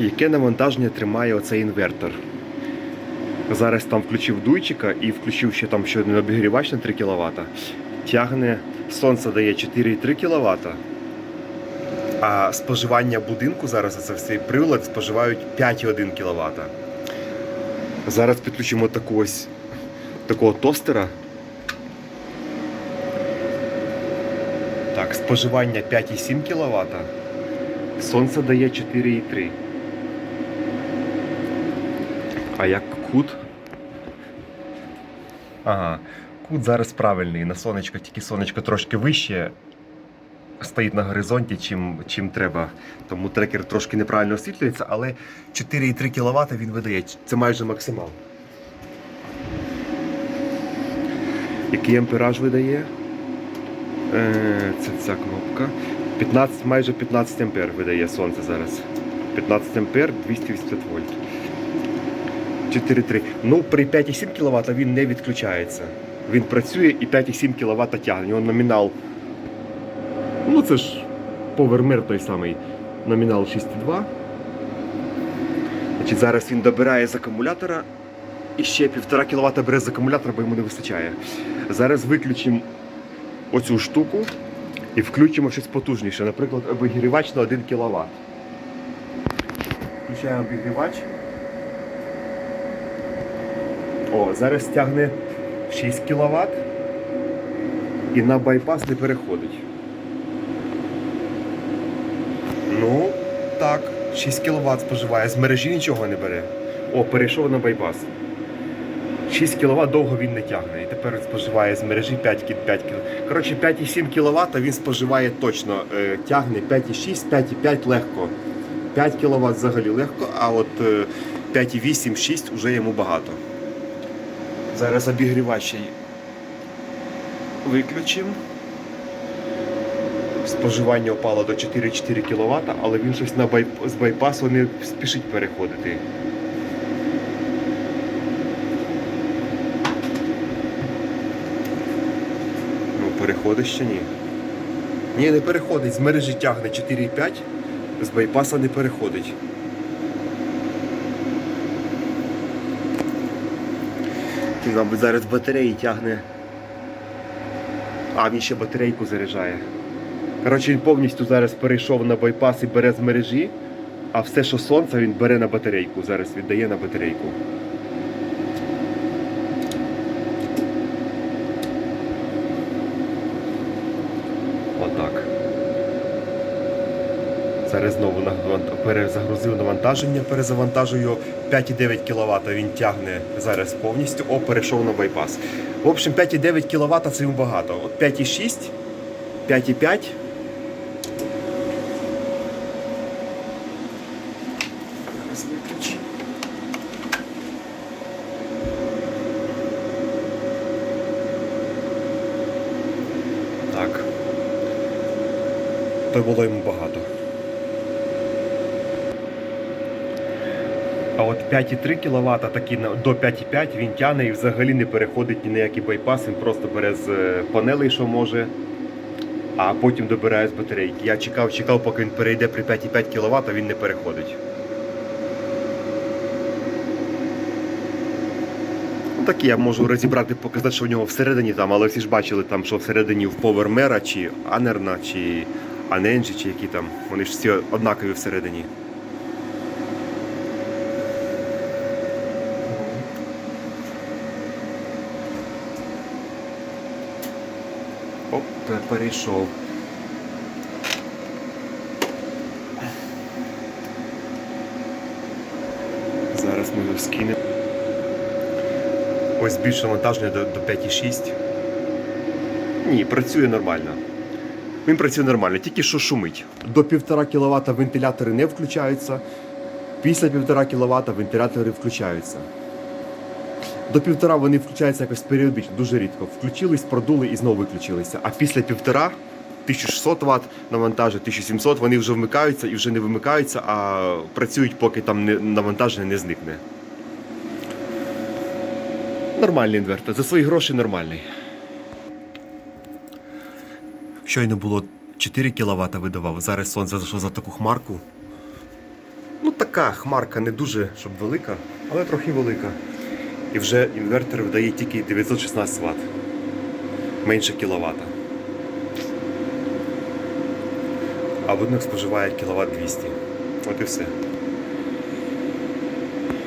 Яке навантаження тримає оцей інвертор? Зараз там включив дуйчика і включив ще там ще один обігрівач на 3 кВт. Тягне, сонце дає 4,3 кВт. А споживання будинку зараз за цей прилад споживають 5,1 кВт. Зараз підключимо таку ось такого тостера. Так, споживання 5,7 кВт. Сонце дає 4,3. А як кут? Ага, кут зараз правильний. На сонечко, тільки сонечко трошки вище стоїть на горизонті, чим, чим треба. Тому трекер трошки неправильно освітлюється, але 4,3 кВт він видає. Це майже максимал. Який ампераж видає? Е, Це ця кнопка. 15, майже 15 ампер видає сонце зараз. 15 ампер 280 вольт. 4,3. Ну, при 5,7 кВт він не відключається. Він працює і 5,7 кВт тягне. Його номінал. Ну, це ж повермир той самий. Номінал 6,2. Значить, зараз він добирає з акумулятора і ще 1,5 кВт бере з акумулятора, бо йому не вистачає. Зараз виключимо оцю штуку і включимо щось потужніше, наприклад, обігрівач на 1 кВт. Включаємо обігрівач. О, зараз тягне 6 кВт і на байпас не переходить. Ну, так, 6 кВт споживає, з мережі нічого не бере. О, перейшов на байпас. 6 кВт довго він не тягне. І тепер споживає з мережі 5 кіл- 5 кіл. Коротше, 5,7 кВт він споживає точно. Е, Тягне 5,6, 5,5 легко. 5 кВт взагалі легко, а от е, 5,8, 6 вже йому багато. Зараз обігрівач виключимо. Споживання впало до 4,4 кВт, але він щось на бай... з байпасу не спішить переходити. Ну, переходить ще ні. Ні, не переходить. З мережі тягне 4,5, з байпаса не переходить. Він, мабуть, зараз батареї тягне. А, він ще батарейку заряджає. Коротше, він повністю зараз перейшов на байпас і бере з мережі, а все, що сонце, він бере на батарейку. Зараз віддає на батарейку. Отак. Зараз знову перезагрузив навантаження, перезавантажую 5,9 кВт він тягне зараз повністю. О, перейшов на байпас. В общем, 5,9 кВт це йому багато. От 5,6, 5,5. Зараз виключу. Так. То було йому багато. А от 5,3 кВт такі до 5,5 він тягне і взагалі не переходить ні на який байпас, він просто бере з е, панелей, що може, а потім добирає з батарейки. Я чекав, чекав, поки він перейде при 5,5 кВт, він не переходить. Ну, так я можу розібрати, показати, що в нього всередині там, але всі ж бачили там, що всередині в Powermera, чи Анерна, чи Аненджі, чи які там. Вони ж всі однакові всередині. Оп, перейшов. Зараз ми його скинемо. Ось більше навантаження до, до 5,6. Ні, працює нормально. Він працює нормально, тільки що шумить. До 1,5 кВт вентилятори не включаються. Після 1,5 кВт вентилятори включаються. До півтора вони включаються якось періодично, дуже рідко. Включились, продули і знову виключилися. А після півтора 1600 Вт навантаження, 1700 вони вже вмикаються і вже не вимикаються, а працюють, поки там навантаження не зникне. Нормальний інвертор. За свої гроші нормальний. Щойно було 4 кВт видавав. Зараз сонце зайшло за таку хмарку. Ну, така хмарка не дуже, щоб велика, але трохи велика. І вже інвертор видає тільки 916 Вт. Менше кіловата. А будинок споживає кіловат 200. От і все.